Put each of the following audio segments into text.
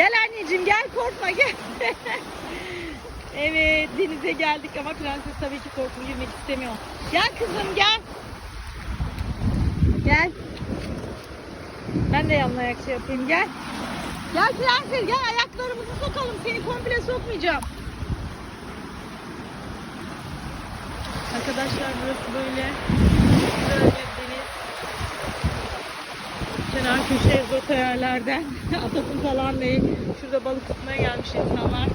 Gel anneciğim gel korkma gel. evet denize geldik ama prenses tabii ki korkma girmek istemiyor. Gel kızım gel. Gel. Ben de yanına ayak şey yapayım gel. Gel prenses gel ayaklarımızı sokalım seni komple sokmayacağım. Arkadaşlar burası böyle. Böyle bir deniz. Kenar köşe rota yerlerden. Atatürk falan değil. Şurada balık tutmaya gelmiş insanlar.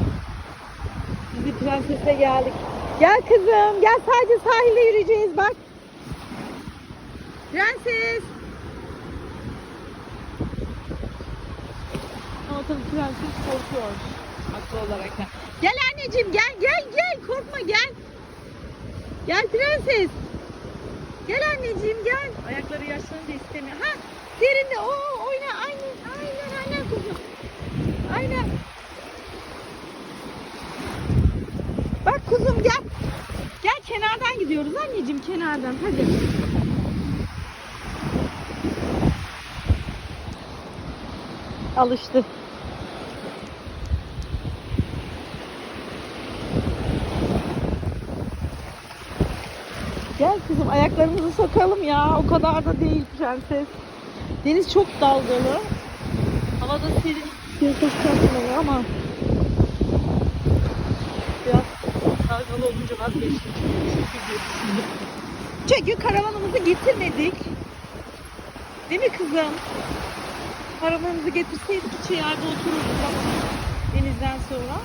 Biz bir prensese geldik. Gel kızım gel sadece sahilde yürüyeceğiz bak. Prenses. Ama tabii prenses korkuyor. Haklı olarak. Gel anneciğim gel gel gel korkma gel. Gel prenses. Gel anneciğim gel. Ayakları yaşlanınca istemiyor. Ha derinde o oyna aynen aynen aynen kuzum. Aynen. Bak kuzum gel. Gel kenardan gidiyoruz anneciğim kenardan hadi. Alıştı. Gel kızım ayaklarımızı sokalım ya. O kadar da değil prenses. Deniz çok dalgalı. Havada serin. Çok çarpmalı ama biraz dalgalı olunca vazgeçtim. Çünkü karavanımızı getirmedik. Değil mi kızım? Karavanımızı getirseydik hiç yerde otururduk ama denizden sonra.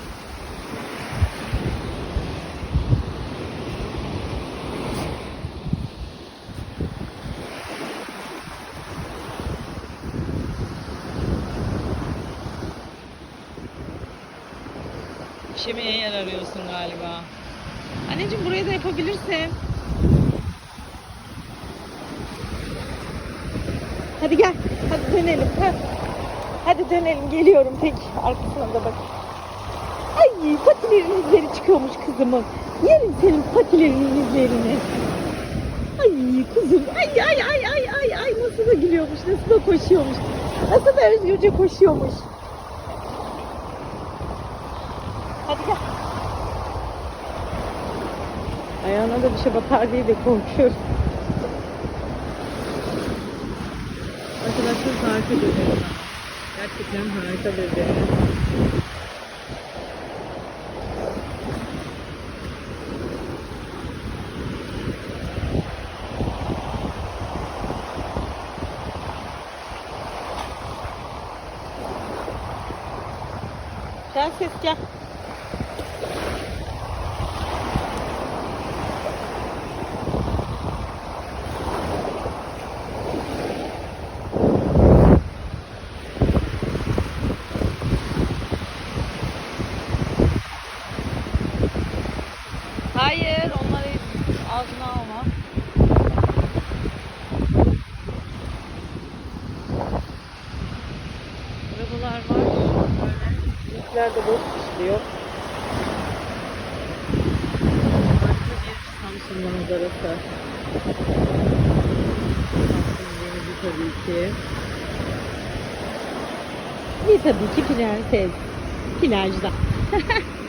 İşemeye yer arıyorsun galiba. Anneciğim burayı da yapabilirsin. Hadi gel. Hadi dönelim. Ha. Hadi dönelim. Geliyorum tek. Arkasına da bak. Ay patilerinin izleri çıkıyormuş kızımın. Yerim senin patilerinin izlerini. Ay kuzum. Ay ay ay ay ay ay nasıl da gülüyormuş. Nasıl da koşuyormuş. Nasıl da özgürce koşuyormuş. Hadi gel. Ayağına da bir şey batar diye de korkuyorum. Arkadaşlar harika bir deniz. Gerçekten harika bir deniz. Prenses gel. Hayır, onları ağzına alma. Arabalar var. Yükler de boş işliyor. Harika bir Samsun manzarası. Samsun denizi tabii ki. Ve tabii ki prenses. Plajda.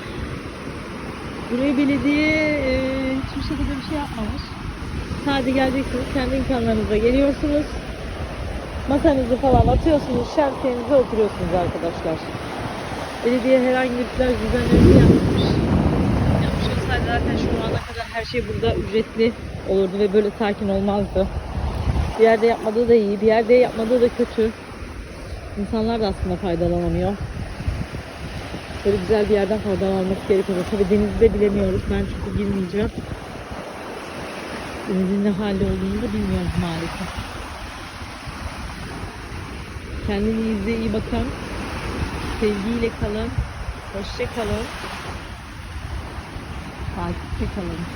Buraya belediye e, hiçbir şekilde bir şey yapmamış. Sadece geleceksiniz, kendi imkanlarınızla geliyorsunuz. Masanızı falan atıyorsunuz, şemsiyenize oturuyorsunuz arkadaşlar. Belediye herhangi bir plaj düzenlemesi yapmamış. Yapmış olsaydı zaten şu ana kadar her şey burada ücretli olurdu ve böyle sakin olmazdı. Bir yerde yapmadığı da iyi, bir yerde yapmadığı da kötü. İnsanlar da aslında faydalanamıyor. Böyle güzel bir yerden faydalanması gerekiyor. Tabii denizde bilemiyoruz. Ben çünkü girmeyeceğim. Denizin ne halde olduğunu da bilmiyorum maalesef. Kendinize iyi bakın. Sevgiyle kalın. Hoşça kalın. Takipte kalın.